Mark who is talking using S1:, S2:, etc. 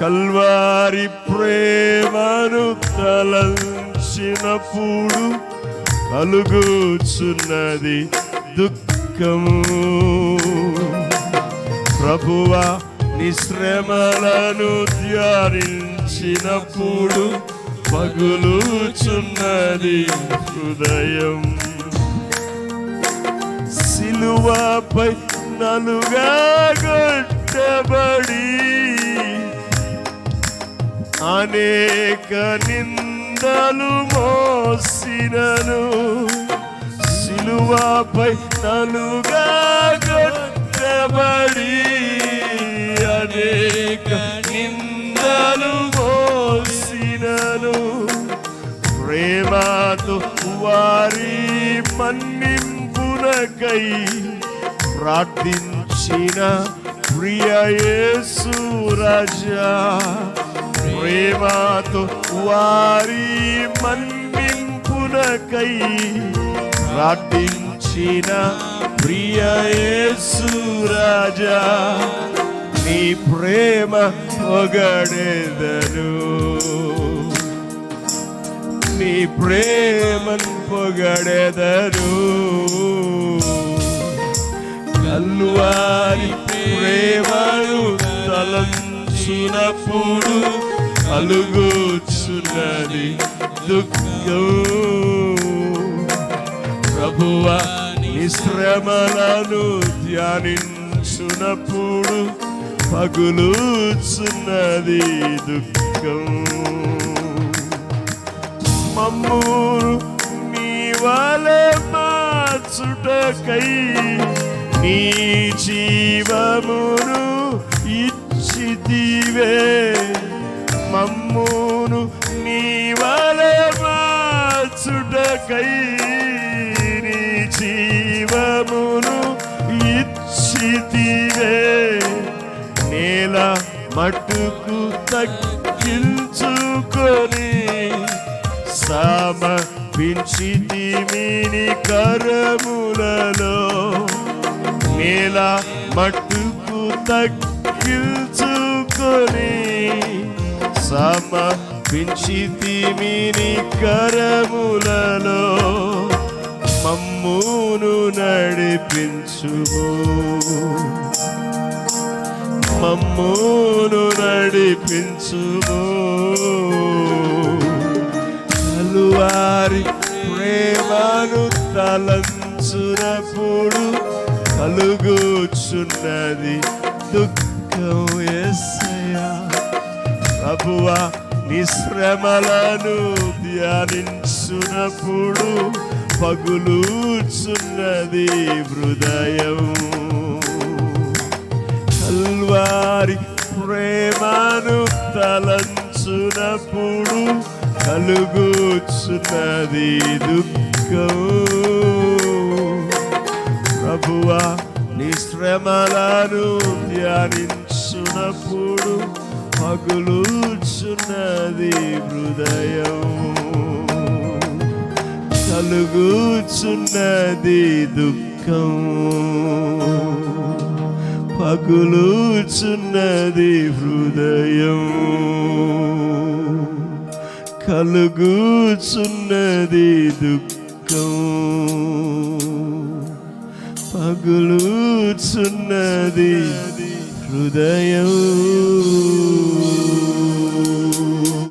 S1: కల్వారి ప్రేమను తలంచినప్పుడు కలుగుచున్నది దుఃఖము. ప్రభువ నిశ్రమలను ధ్యానించినప్పుడు పగులుచున్నది హృదయం. సిలువపై నలుగా కొట్టబడి అనేక నిందలు మోసినను. సిలువపై నలుగా కొట్టబడి అనేక నిందలు మోసినను. ప్రేమతో వారి మన్నింపునకై ప్రార్థించిన ప్రియ యేసు రాజా. ప్రేమతో వారి మన్నింపునకై ప్రార్థించిన ప్రియసురాజా నీ ప్రేమ పొగడేదను. నీ ప్రేమను పొగడెదరు కల్వారి ప్రేమను తలంచినప్పుడు కలుగుచున్నది దుఃఖం. ప్రభువ నిశ్రమలను ధ్యానించునప్పుడు పగులుచున్నది దుఃఖం. మమ్మును నీ వల మార్చుటకై నీ జీవమును ఇచ్చితివే. మమ్మును నీ వల మార్చుటకై నీ జీవమును ఇచ్చితివే. నేల మట్టుకు తగ్గించుకొని సమర్పించితిమిని కరములలో. నేల మట్టుకు తగ్గించుకొని సమర్పించితిమిని కరములలో మమ్మును నడిపించుము. మమ్మును నడిపించుము. కలువారి ప్రేమను తలంచునప్పుడు కలుగుచున్నది దుఃఖం ఎస్సయా ప్రభువా నిశ్రమలను ధ్యానించునప్పుడు పగులుచున్నది హృదయం. కల్వారి ప్రేమను తలంచునప్పుడు కలుగుచున్నది దుఃఖం. ప్రభువా నిశ్రమలను ధ్యానించునప్పుడు పగులుచున్నది హృదయం. కలుగుచున్నది దుఃఖం. పగులుచున్నది హృదయం. కలుగుచున్నది దుఃఖం. పగులుచున్నది హృదయం.